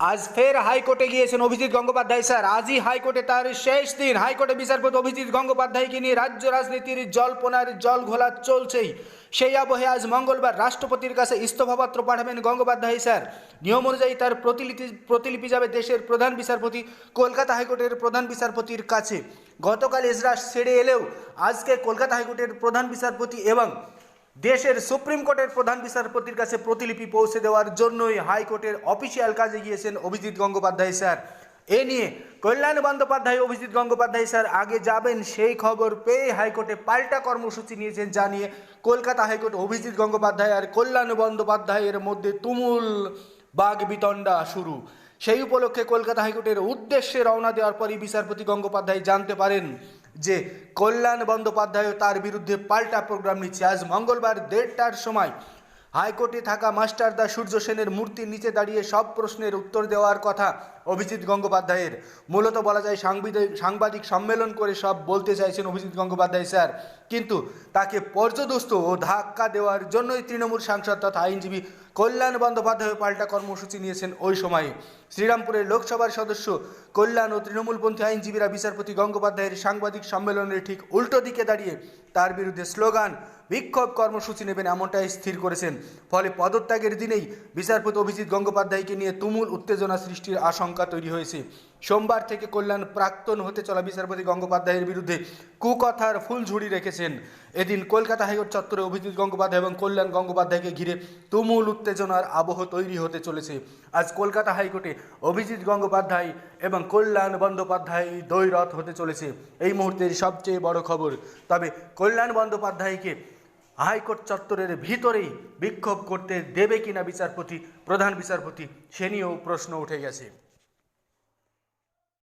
আজ ফের হাইকোর্টে গিয়েছেন অভিজিৎ গঙ্গোপাধ্যায়, স্যার। আজই হাইকোর্টে তার শেষ দিন। হাইকোর্টে বিচারপতি অভিজিৎ গঙ্গোপাধ্যায়কে নিয়ে রাজ্য রাজনীতির জল্পনার জল ঘোলা চলছেই। সেই আবহে আজ মঙ্গলবার রাষ্ট্রপতির কাছে ইস্তফাপত্র পাঠাবেন গঙ্গোপাধ্যায়, স্যার। নিয়ম অনুযায়ী তার প্রতিলিপি প্রতিলিপি যাবে দেশের প্রধান বিচারপতি, কলকাতা হাইকোর্টের প্রধান বিচারপতির কাছে। গতকাল এজরাস ছেড়ে এলেও আজকে কলকাতা হাইকোর্টের প্রধান বিচারপতি এবং দেশের সুপ্রিম কোর্টের প্রধান বিচারপতির কাছে প্রতিলিপি পৌঁছে দেওয়ার জন্যই হাইকোর্টের অফিসিয়াল কাজে গিয়েছেন অভিজিৎ গঙ্গোপাধ্যায় স্যার। এ নিয়ে কল্যাণ বন্দ্যোপাধ্যায় অভিজিৎ গঙ্গোপাধ্যায় স্যার আগে যাবেন সেই খবর পেয়ে হাইকোর্টে পাল্টা কর্মসূচি নিয়েছেন জানিয়ে কলকাতা হাইকোর্ট অভিজিৎ গঙ্গোপাধ্যায় আর কল্যাণ বন্দ্যোপাধ্যায়ের মধ্যে তুমুল বাঘ বিতণ্ডা শুরু। সেই উপলক্ষে কলকাতা হাইকোর্টের উদ্দেশ্যে রওনা দেওয়ার পরই বিচারপতি গঙ্গোপাধ্যায় জানতে পারেন যে কল্যাণ বন্দ্যোপাধ্যায় তার বিরুদ্ধে পাল্টা প্রোগ্রাম নিচ্ছে। আজ মঙ্গলবার দেড়টার সময় হাইকোর্টে থাকা মাস্টারদা সূর্য সেনের মূর্তির নিচে দাঁড়িয়ে সব প্রশ্নের উত্তর দেওয়ার কথা অভিজিৎ গঙ্গোপাধ্যায়ের। মূলত বলা যায় সাংবিধানিক সাংবাদিক সম্মেলন করে সব বলতে চাইছেন অভিজিৎ গঙ্গোপাধ্যায় স্যার। কিন্তু তাকে পর্যদস্ত ও ধাক্কা দেওয়ার জন্যই তৃণমূল সাংসদ তথা আইনজীবী কল্যাণ বন্দ্যোপাধ্যায় পাল্টা কর্মসূচি নিয়েছেন ওই সময়ে। শ্রীরামপুরের লোকসভার সদস্য, কল্যাণ ও তৃণমূলপন্থী আইনজীবীরা বিচারপতি গঙ্গোপাধ্যায়ের সাংবাদিক সম্মেলনের ঠিক উল্টো দিকে দাঁড়িয়ে তার বিরুদ্ধে স্লোগান, বিক্ষোভ কর্মসূচি নেবেন এমনটাই স্থির করেছেন। ফলে পদত্যাগের দিনেই বিচারপতি অভিজিৎ গঙ্গোপাধ্যায়কে নিয়ে তুমুল উত্তেজনা সৃষ্টির আশঙ্কা তৈরি হয়েছে। সোমবার থেকে কল্যাণ প্রাক্তন হতে চলা বিচারপতি গঙ্গোপাধ্যায়ের বিরুদ্ধে কুকথার ফুলঝুড়ি রেখেছেন। এদিন কলকাতা হাইকোর্ট চত্বরে অভিজিৎ গঙ্গোপাধ্যায় এবং কল্যাণ গঙ্গোপাধ্যায়কে ঘিরে তুমুল উত্তেজনার আবহ তৈরি হতে চলেছে। আজ কলকাতা হাইকোর্টে অভিজিৎ গঙ্গোপাধ্যায় এবং কল্যাণ বন্দ্যোপাধ্যায় দৈরথ হতে চলেছে। এই মুহূর্তের সবচেয়ে বড় খবর, তবে কল্যাণ বন্দ্যোপাধ্যায়কে হাইকোর্ট চত্বরের ভিতরেই বিক্ষোভ করতে দেবে কিনা বিচারপতি, প্রধান বিচারপতি, সে নিয়েও প্রশ্ন উঠে গেছে।